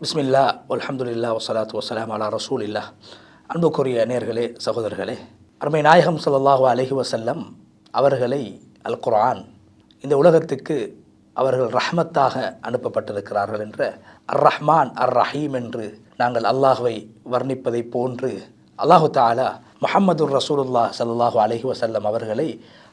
பிஸ்மில்லா அலமதுல்லா வசலாத் வசலாம் அலா ரசூல் இல்லா அன்புக்குரிய நேர்களே சகோதரர்களே அருமை நாயகம் சல்லாஹு அலஹி வசல்லம் அவர்களை அல் குரான் இந்த உலகத்துக்கு அவர்கள் ரஹ்மத்தாக அனுப்பப்பட்டிருக்கிறார்கள் என்ற அர் ரஹ்மான் அர் ரஹீம் என்று நாங்கள் அல்லாஹுவை வர்ணிப்பதைப் போன்று அல்லாஹு தாலா முஹம்மது ரசூலுல்லா சல்லாஹூ அலஹி வசல்லம் அவர்களை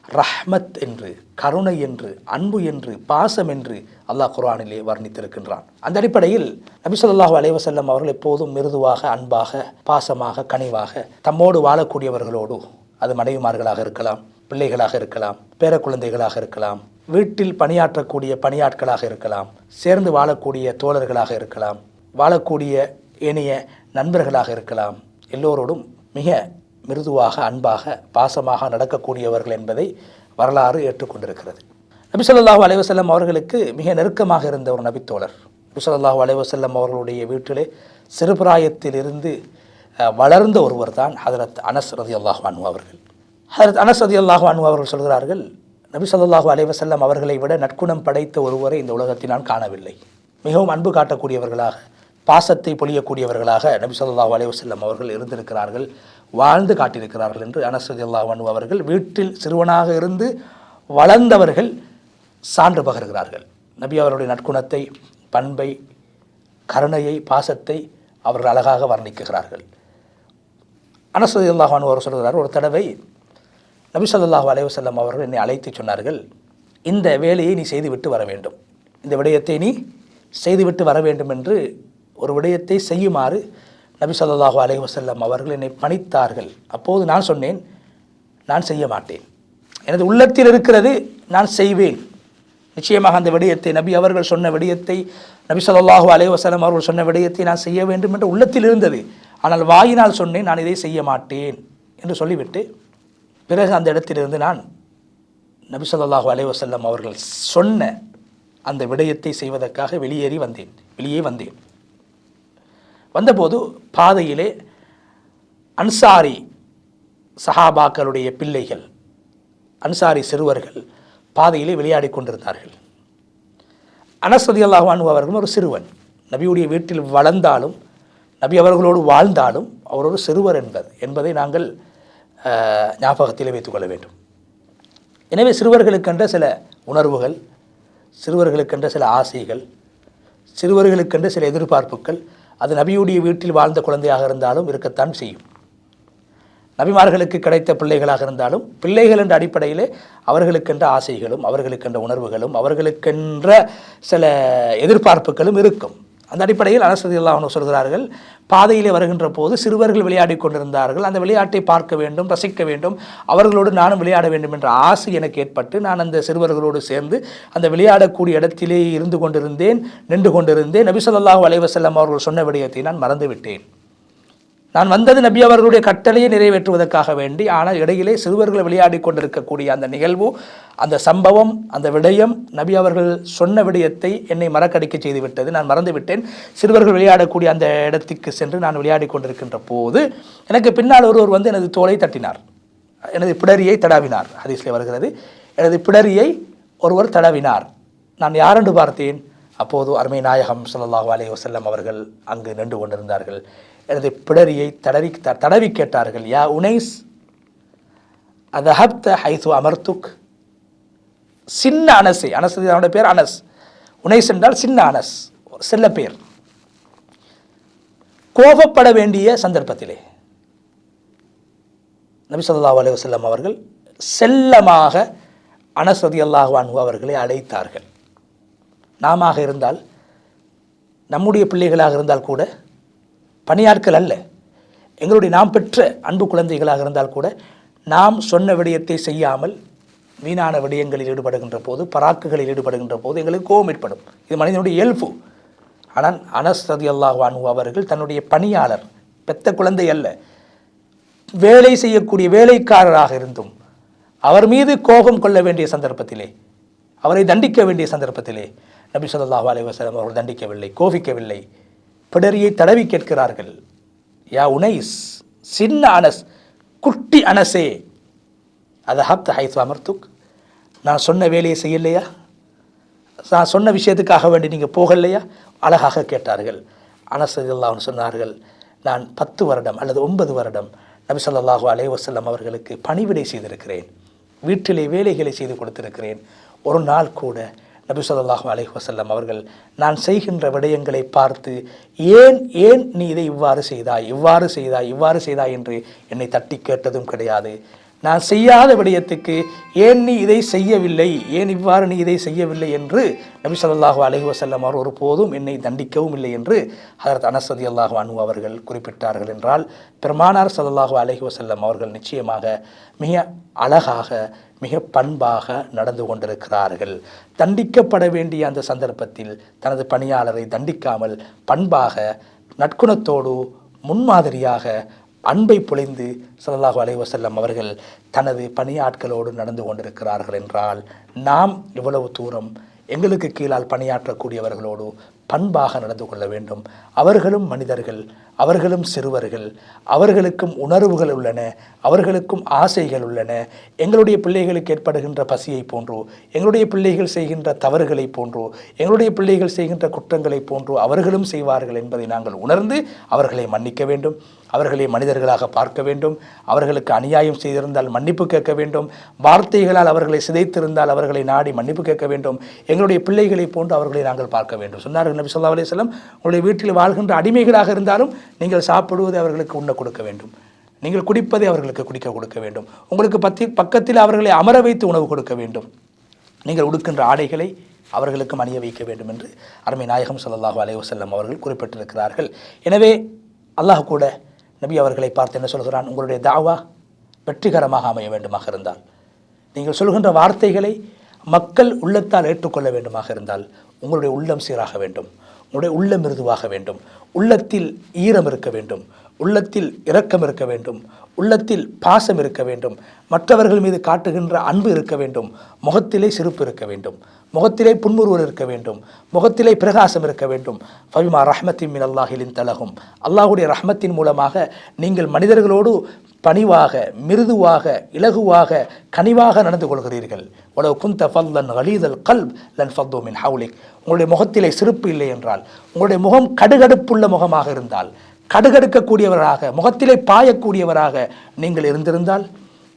ரஹ்மத் என்று கருணை என்று அன்பு என்று பாசம் என்று அல்லாஹ் குரானிலே வர்ணித்திருக்கின்றான். அந்த அடிப்படையில் நபிசல்லாஹு அலைவசல்லம் அவர்கள் எப்போதும் மிருதுவாக அன்பாக பாசமாக கனிவாக தம்மோடு வாழக்கூடியவர்களோடு அது மனைவிமார்களாக இருக்கலாம் பிள்ளைகளாக இருக்கலாம் பேர குழந்தைகளாக இருக்கலாம் வீட்டில் பணியாற்றக்கூடிய பணியாட்களாக இருக்கலாம் சேர்ந்து வாழக்கூடிய தோழர்களாக இருக்கலாம் வாழக்கூடிய இனிய நண்பர்களாக இருக்கலாம் எல்லோரோடும் மிக மிருதுவாக அன்பாக பாசமாக நடக்கக்கூடியவர்கள் என்பதை வரலாறு ஏற்றுக்கொண்டிருக்கிறது. நபி ஸல்லல்லாஹு அலைஹி அவர்களுக்கு மிக நெருக்கமாக இருந்த ஒரு நபித்தோழர். நபி ஸல்லல்லாஹு அலைஹி அவர்களுடைய வீட்டிலே சிறுபிராயத்திலிருந்து இருந்து வளர்ந்த ஒருவர் தான் ஹதரத் அனஸ் ரதியல்லாஹு அனு அவர்கள். ஹதரத் அனஸ் ரதியல்லாஹு அனு அவர்கள் சொல்கிறார்கள் நபி ஸல்லல்லாஹு அலைவசல்லம் அவர்களை விட நற்குணம் படைத்த ஒருவரை இந்த உலகத்தில் நான் காணவில்லை. மிகவும் அன்பு காட்டக்கூடியவர்களாக பாசத்தை பொழியக்கூடியவர்களாக நபி ஸல்லல்லாஹு அலைவசல்லம் அவர்கள் இருந்திருக்கிறார்கள். வாழ்ந்து காட்டியிருக்கிறார்கள் என்று அனசதி அல்லாஹ் அவர்கள் வீட்டில் சிறுவனாக இருந்து வளர்ந்தவர்கள் சான்று பகர்கிறார்கள். நபி அவருடைய நற்குணத்தை பண்பை கருணையை பாசத்தை அவர்கள் அழகாக வர்ணிக்குகிறார்கள் அனசதி அல்லாஹான் அவர் சொல்கிறார் ஒரு தடவை நபி ஸல்லல்லாஹு அலைவசல்லம் அவர்கள் என்னை அழைத்து சொன்னார்கள் இந்த வேலையை நீ செய்துவிட்டு வர வேண்டும். இந்த விடயத்தை நீ செய்துவிட்டு வர வேண்டும் என்று ஒரு விடயத்தை செய்யுமாறு நபி ஸல்லல்லாஹு அலி வசல்லம் அவர்கள் என்னை பணித்தார்கள். அப்போது நான் சொன்னேன் நான் செய்ய மாட்டேன். எனது உள்ளத்தில் இருக்கிறது நான் செய்வேன். நிச்சயமாக அந்த விடயத்தை நபி அவர்கள் சொன்ன விடயத்தை நபி ஸல்லல்லாஹு அலைஹி வசலம் அவர்கள் சொன்ன விடயத்தை நான் செய்ய வேண்டும் என்று உள்ளத்தில் இருந்தது. ஆனால் வாயினால் சொன்னேன் நான் இதை செய்ய மாட்டேன் என்று சொல்லிவிட்டு பிறகு அந்த இடத்திலிருந்து நான் நபி ஸல்லல்லாஹு அலைஹி வசல்லம் அவர்கள் சொன்ன அந்த விடயத்தை செய்வதற்காக வெளியேறி வந்தேன். வெளியே வந்தேன். வந்தபோது பாதையிலே அன்சாரி சஹாபாக்களுடைய பிள்ளைகள் அன்சாரி சிறுவர்கள் பாதையிலே விளையாடி கொண்டிருந்தார்கள். அனஸ்வதி அல்லாஹானு அவர்களும் ஒரு சிறுவன். நபியுடைய வீட்டில் வளர்ந்தாலும் நபி அவர்களோடு வாழ்ந்தாலும் அவர் ஒரு சிறுவர் என்பது என்பதை நாங்கள் ஞாபகத்தில் ஞாபகத்திலே வைத்துக்கொள்ள வேண்டும். எனவே சிறுவர்களுக்கென்ற சில உணர்வுகள் சிறுவர்களுக்கென்ற சில ஆசைகள் சிறுவர்களுக்கென்ற சில எதிர்பார்ப்புகள் அது நபியுடைய வீட்டில் வாழ்ந்த குழந்தையாக இருந்தாலும் இருக்கத்தான் செய்யும். நபிமார்களுக்கு கிடைத்த பிள்ளைகளாக இருந்தாலும் பிள்ளைகள் என்ற அடிப்படையிலே அவர்களுக்கென்ற ஆசைகளும் அவர்களுக்கென்ற உணர்வுகளும் அவர்களுக்கென்ற சில எதிர்பார்ப்புகளும் இருக்கும். அந்த அடிப்படையில் அனசதி சொல்கிறார்கள் பாதையிலே வருகின்ற போது சிறுவர்கள் விளையாடி கொண்டிருந்தார்கள். அந்த விளையாட்டை பார்க்க வேண்டும் ரசிக்க வேண்டும். அவர்களோடு நானும் விளையாட வேண்டும் என்ற ஆசை எனக்கு ஏற்பட்டு நான் அந்த சிறுவர்களோடு சேர்ந்து அந்த விளையாடக்கூடிய இடத்திலே இருந்து கொண்டிருந்தேன் நின்று கொண்டிருந்தேன். நபிசல்லாஹு அலைவசல்லம் அவர்கள் சொன்ன விடயத்தை நான் மறந்துவிட்டேன். நான் வந்தது நபி அவர்களுடைய கட்டளையை நிறைவேற்றுவதற்காக வேண்டி ஆனால் இடையிலே சிறுவர்கள் விளையாடி கொண்டிருக்கக்கூடிய அந்த நிகழ்வு அந்த சம்பவம் அந்த விடயம் நபி அவர்கள் சொன்ன விடயத்தை என்னை மறக்கடிக்க செய்துவிட்டது. நான் மறந்துவிட்டேன். சிறுவர்கள் விளையாடக்கூடிய அந்த இடத்துக்கு சென்று நான் விளையாடி கொண்டிருக்கின்ற போது எனக்கு பின்னால் ஒருவர் வந்து எனது தோலை தட்டினார். எனது பிடரியை தடவினார். ஹதீஸ்ல வருகிறது. எனது பிடரியை ஒருவர் தடவினார். நான் யாரென்று பார்த்தேன்? அப்போது அருமை நாயகம் ஸல்லல்லாஹு அலே வசல்லம் அவர்கள் அங்கு நின்று கொண்டிருந்தார்கள். எனது பிடரியை தடவி த- தடவி கேட்டார்கள் யா உனைஸ் அதஹப்த ஹைசு அமர்த்துக்? சின்ன அனசை அனஸ் அவனுடைய பேர் அனஸ். உனைஸ் என்றால் சின்ன அனஸ் செல்ல பேர். கோபப்பட வேண்டிய சந்தர்ப்பத்திலே நபி ஸல்லல்லாஹு அலைஹி வசல்லம் அவர்கள் செல்லமாக அனஸ்வதி அல்லாஹ் அவர்களை அழைத்தார்கள். நாம இருந்தால் நம்முடைய பிள்ளைகளாக இருந்தால் கூட பணியாட்கள் அல்ல. எங்களுடைய நாம் பெற்ற அன்பு குழந்தைகளாக இருந்தால் கூட நாம் சொன்ன விடயத்தை செய்யாமல் வீணான விடயங்களில் ஈடுபடுகின்ற போது பராக்குகளில் ஈடுபடுகின்ற போது எங்களுக்கு கோபம் ஏற்படும். இது மனிதனுடைய இயல்பு. ஆனால் அனஸ் ரதி அவர்கள் தன்னுடைய பணியாளர் பெத்த குழந்தை அல்ல வேலை செய்யக்கூடிய வேலைக்காரராக இருந்தும் அவர் மீது கோபம் கொள்ள வேண்டிய சந்தர்ப்பத்திலே அவரை தண்டிக்க வேண்டிய சந்தர்ப்பத்திலே நபி சொல்லாஹு அலைஹி வஸல்லம் அவர்கள் தண்டிக்கவில்லை கோபிக்கவில்லை. பிடரியை தடவி கேட்கிறார்கள். யா உனைஸ் சின்ன அனஸ் குட்டி அனசே. அதை ஹப்த ஹைத் அமர்த்துக். நான் சொன்ன வேலையை செய்யலையா? நான் சொன்ன விஷயத்துக்காக வேண்டி நீங்கள் போகலையா? அழகாக கேட்டார்கள். அனசதில்லான்னு சொன்னார்கள் நான் பத்து வருடம் அல்லது ஒன்பது வருடம் நபி சொல்லாஹு அலைஹி அவர்களுக்கு பணிவிடை செய்திருக்கிறேன். வீட்டிலே வேலைகளை செய்து கொடுத்திருக்கிறேன். ஒரு நாள் கூட நபி சொல்லாஹு அலஹி வசல்லம் அவர்கள் நான் செய்கின்ற விடயங்களை பார்த்து ஏன் ஏன் நீ இதை இவ்வாறு செய்தாய் இவ்வாறு செய்தாய் இவ்வாறு செய்தாய் என்று என்னை தட்டி கேட்டதும் கிடையாது. நான் செய்யாத விடயத்துக்கு ஏன் நீ இதை செய்யவில்லை? ஏன் இவ்வாறு நீ இதை செய்யவில்லை என்று நபி சொல்லாஹு அலஹி வசல்லம் அவர் ஒருபோதும் என்னை தண்டிக்கவும் இல்லை என்று ஹதரத் அனசதி அல்லாஹு அனு அவர்கள் குறிப்பிட்டார்கள் என்றால் பெருமானார் சல்லாஹு அலஹி வசல்லம் அவர்கள் நிச்சயமாக மிக அழகாக மிக பண்பாக நடந்து கொண்டிருக்கிறார்கள். தண்டிக்கப்பட வேண்டிய அந்த சந்தர்ப்பத்தில் தனது பணியாளரை தண்டிக்காமல் பண்பாக நற்குணத்தோடு முன்மாதிரியாக அன்பை பொழிந்து ஸல்லல்லாஹு அலைவசல்லம் அவர்கள் தனது பணியாட்களோடு நடந்து கொண்டிருக்கிறார்கள் என்றால் நாம் இவ்வளவு தூரம் எங்களுக்கு கீழால் பணியாற்றக்கூடியவர்களோடு பண்பாக நடந்து கொள்ள வேண்டும். அவர்களும் மனிதர்கள் அவர்களும் சிறுவர்கள் அவர்களுக்கும் உணர்வுகள் உள்ளன அவர்களுக்கும் ஆசைகள் உள்ளன. எங்களுடைய பிள்ளைகளுக்கு ஏற்படுகின்ற பசியை போன்றோ எங்களுடைய பிள்ளைகள் செய்கின்ற தவறுகளை போன்றோ எங்களுடைய பிள்ளைகள் செய்கின்ற குற்றங்களை போன்றோ அவர்களும் செய்வார்கள் என்பதை நாங்கள் உணர்ந்து அவர்களை மன்னிக்க வேண்டும். அவர்களை மனிதர்களாக பார்க்க வேண்டும். அவர்களுக்கு அநியாயம் செய்திருந்தால் மன்னிப்பு கேட்க வேண்டும். வார்த்தைகளால் அவர்களை சிதைத்திருந்தால் அவர்களை நாடி மன்னிப்பு கேட்க வேண்டும். எங்களுடைய பிள்ளைகளை போன்று அவர்களை நாங்கள் பார்க்க வேண்டும். சொன்னார்கள் நபி சொல்லா செல்லம் உங்களுடைய வீட்டில் வாழ்கின்ற அடிமைகளாக இருந்தாலும் நீங்கள் சாப்பிடுவதை அவர்களுக்கு உண்ண கொடுக்க வேண்டும். நீங்கள் குடிப்பதை அவர்களுக்கு குடிக்க கொடுக்க வேண்டும். உங்களுக்கு பத்தி பக்கத்தில் அவர்களை அமர வைத்து உணவு கொடுக்க வேண்டும். நீங்கள் உடுக்கின்ற ஆடைகளை அவர்களுக்கும் அணிய வைக்க வேண்டும் என்று அருமை நாயகம் ஸல்லல்லாஹு அலைஹி வஸல்லம் அவர்கள் குறிப்பிட்டிருக்கிறார்கள். எனவே அல்லாஹ் கூட நபி அவர்களை பார்த்து என்ன சொல்கிறான்? உங்களுடைய தாவா வெற்றிகரமாக அமைய வேண்டுமாக இருந்தால் நீங்கள் சொல்கின்ற வார்த்தைகளை மக்கள் உள்ளத்தால் ஏற்றுக்கொள்ள வேண்டுமாக இருந்தால் உங்களுடைய உள்ளம் சீராக வேண்டும். உங்களுடைய உள்ளம் மிருதுவாக வேண்டும். உள்ளத்தில் ஈரம் இருக்க வேண்டும். உள்ளத்தில் இரக்கம் இருக்க வேண்டும். உள்ளத்தில் பாசம் இருக்க வேண்டும். மற்றவர்கள் மீது காட்டுகின்ற அன்பு இருக்க வேண்டும். முகத்திலே சிரிப்பு இருக்க வேண்டும். முகத்திலே புன்முறுவல் இருக்க வேண்டும். முகத்திலே பிரகாசம் இருக்க வேண்டும். ஃபவிமா ரஹ்மத்தின் மின் அல்லாஹிலின் தலகும். அல்லாஹுடைய ரஹ்மத்தின் மூலமாக நீங்கள் மனிதர்களோடு பணிவாக மிருதுவாக இலகுவாக கனிவாக நடந்து கொள்கிறீர்கள். உலவு குந்த ஃபல்லன் கலீதல் கல்ப் லன் ஃபத்தோ மின் ஹவுலிக். உங்களுடைய முகத்திலே சிரிப்பு இல்லை என்றால் உங்களுடைய முகம் கடுகடுப்புள்ள முகமாக இருந்தால் கடுகடுக்கக்கூடியவராக முகத்திலே பாயக்கூடியவராக நீங்கள் இருந்திருந்தால்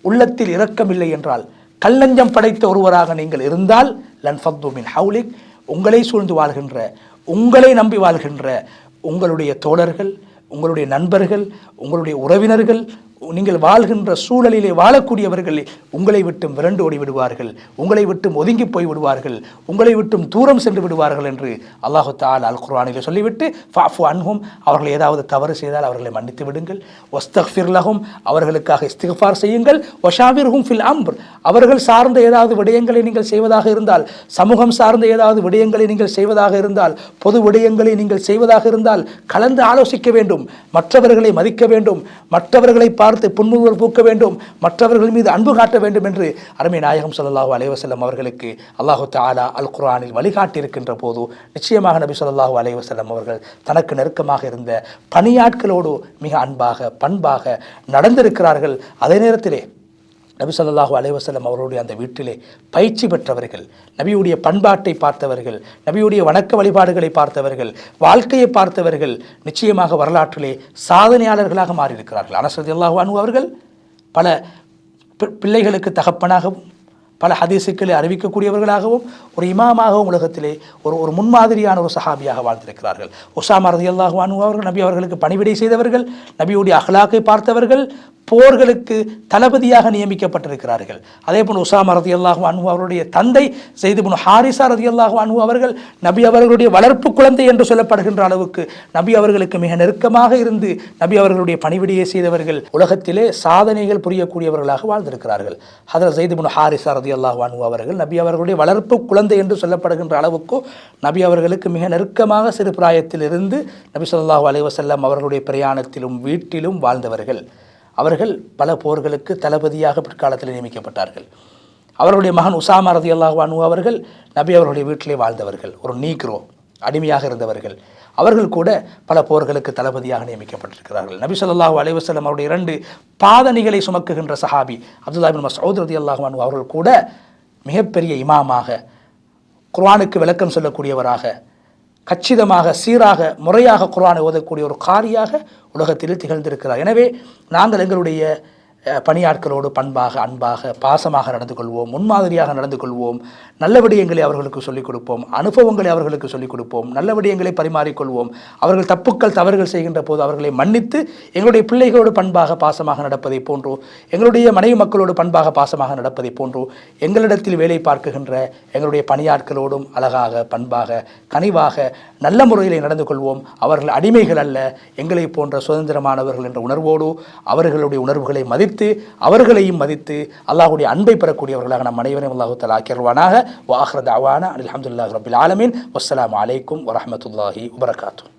உள்ளத்தில் இரக்கமில்லை என்றால் கல்லஞ்சம் படைத்த ஒருவராக நீங்கள் இருந்தால் லன் ஃபத்து ஹவுலிக் உங்களை சூழ்ந்து வாழ்கின்ற உங்களை நம்பி வாழ்கின்ற உங்களுடைய தோழர்கள் உங்களுடைய நண்பர்கள் உங்களுடைய உறவினர்கள் நீங்கள் வாழ்கின்ற சூழலிலே வாழக்கூடியவர்கள் உங்களை விட்டும் விரண்டு ஓடி விடுவார்கள் உங்களை விட்டும் ஒதுங்கி போய் விடுவார்கள் உங்களை விட்டும் தூரம் சென்று விடுவார்கள் என்று அல்லாஹு தால் அல் குர்ஆனிலே சொல்லிவிட்டு ஃபாஃபு அன்ஹும் அவர்கள் ஏதாவது தவறு செய்தால் அவர்களை மன்னித்து விடுங்கள். ஒஸ்தக்ஃபிர் லஹும் அவர்களுக்காக இஸ்திஃபார் செய்யுங்கள். ஒஷாவிர்ஹும் ஃபில் அம்பர் அவர்கள் சார்ந்த ஏதாவது விடயங்களை நீங்கள் செய்வதாக இருந்தால் சமூகம் சார்ந்த ஏதாவது விடயங்களை நீங்கள் செய்வதாக இருந்தால் பொது விடயங்களை நீங்கள் செய்வதாக இருந்தால் கலந்து ஆலோசிக்க வேண்டும் மற்றவர்களை மதிக்க வேண்டும் மற்றவர்களை பார்த்து புன்முறுவல் பூக்க வேண்டும் மற்றவர்கள் மீது அன்பு காட்ட வேண்டும் என்று அருமை நாயகம் சல்லாஹூ அலைவசல்லம் அவர்களுக்கு அல்லாஹு தாலா அல் குரானில் வழிகாட்டியிருக்கின்ற போது நிச்சயமாக நபி சொல்லாஹூ அலைவசல்லம் அவர்கள் தனக்கு நெருக்கமாக இருந்த பணியாட்களோடு மிக அன்பாக பண்பாக நடந்திருக்கிறார்கள். அதே நேரத்திலே நபி சொல்லாஹு அலைஹி அவருடைய அந்த வீட்டிலே பயிற்சி பெற்றவர்கள் நபியுடைய பண்பாட்டை பார்த்தவர்கள் நபியுடைய வணக்க வழிபாடுகளை பார்த்தவர்கள் வாழ்க்கையை பார்த்தவர்கள் நிச்சயமாக வரலாற்றிலே சாதனையாளர்களாக மாறியிருக்கிறார்கள். அனசதி அல்லாஹு அனு அவர்கள் பல பி- பிள்ளைகளுக்கு தகப்பனாகவும் பல ஹதீசுக்களை அறிவிக்கக்கூடியவர்களாகவும் ஒரு இமாமாகவும் உலகத்திலே ஒரு ஒரு முன்மாதிரியான ஒரு சஹாபியாக வாழ்ந்திருக்கிறார்கள். உஷா ரதியல்லாஹு அன்ஹு அவர்கள் நபி அவர்களுக்கு பணிவிடை செய்தவர்கள் நபியுடைய அகலாக்கை பார்த்தவர்கள் போர்களுக்கு தளபதியாக நியமிக்கப்பட்டிருக்கிறார்கள். அதே போல் உசாமா ரதியல்லாஹு அன்ஹு அவருடைய தந்தை செய்து ஹாரிசா ரதியல்லாஹு அன்ஹு அவர்கள் நபி அவர்களுடைய வளர்ப்பு குழந்தை என்று சொல்லப்படுகின்ற அளவுக்கு நபி அவர்களுக்கு மிக நெருக்கமாக இருந்து நபி அவர்களுடைய பணிவிடையை செய்தவர்கள் உலகத்திலே சாதனைகள் புரியக்கூடியவர்களாக வாழ்ந்திருக்கிறார்கள். ஹதரத் ஜெய்து ஹாரிசா ரதியல்லாஹு அன்ஹு அவர்கள் நபி அவர்களுடைய வளர்ப்பு குழந்தை என்று சொல்லப்படுகின்ற அளவுக்கு நபி அவர்களுக்கு மிக நெருக்கமாக சிறு பிராயத்தில் இருந்து நபி சொல்லாஹு அலைவசல்லம் அவர்களுடைய பிரயாணத்திலும் வீட்டிலும் வாழ்ந்தவர்கள். அவர்கள் பல போர்களுக்கு தளபதியாக பிற்காலத்தில் நியமிக்கப்பட்டார்கள். அவர்களுடைய மகன் உசாமா ரதி அன்ஹு அவர்கள் நபி அவர்களுடைய வீட்டிலே வாழ்ந்தவர்கள் ஒரு நீக்ரோ அடிமையாக இருந்தவர்கள். அவர்கள் கூட பல போர்களுக்கு தளபதியாக நியமிக்கப்பட்டிருக்கிறார்கள். நபி சொல்லாஹு அலைவசலம் அவருடைய இரண்டு பாதணிகளை சுமக்குகின்ற சஹாபி அப்துல்லா பின் ரதி ரதியல்லாஹு அன்ஹு அவர்கள் கூட மிகப்பெரிய இமாமாக குர்ஆனுக்கு விளக்கம் சொல்லக்கூடியவராக கச்சிதமாக சீராக முறையாக குரானை ஓதக்கூடிய ஒரு காரியாக உலகத்தில் திகழ்ந்திருக்கிறார். எனவே நாங்கள் எங்களுடைய பணியாட்களோடு பண்பாக அன்பாக பாசமாக நடந்து கொள்வோம் முன்மாதிரியாக நடந்து கொள்வோம். நல்ல விடயங்களை அவர்களுக்கு சொல்லிக் கொடுப்போம் அனுபவங்களை அவர்களுக்கு சொல்லிக் கொடுப்போம் நல்ல விடயங்களை பரிமாறிக்கொள்வோம் அவர்கள் தப்புக்கள் தவறுகள் செய்கின்ற போது அவர்களை மன்னித்து எங்களுடைய பிள்ளைகளோடு பண்பாக பாசமாக நடப்பதை போன்றோ எங்களுடைய மனைவி மக்களோடு பண்பாக பாசமாக நடப்பதை போன்றோ எங்களிடத்தில் வேலை பார்க்குகின்ற எங்களுடைய பணியாட்களோடும் அழகாக பண்பாக கனிவாக நல்ல முறையில் நடந்து கொள்வோம். அவர்கள் அடிமைகள் அல்ல. எங்களை போன்ற சுதந்திரமானவர்கள் என்ற உணர்வோடு அவர்களுடைய உணர்வுகளை மதித்து அவர்களையும் மதித்து அல்லாஹுடைய அன்பை பெறக்கூடியவர்களாக நம் அனைவரையும் அல்லாஹு தலா ஆக்கிடுவானாக வாஹ்ரத் அவானா அலமதுல்லாஹ் ரபில் ஆலமின். வஸ்லாம் அலைக்கும் வரமத்துல்லாஹி வபரகாத்தூ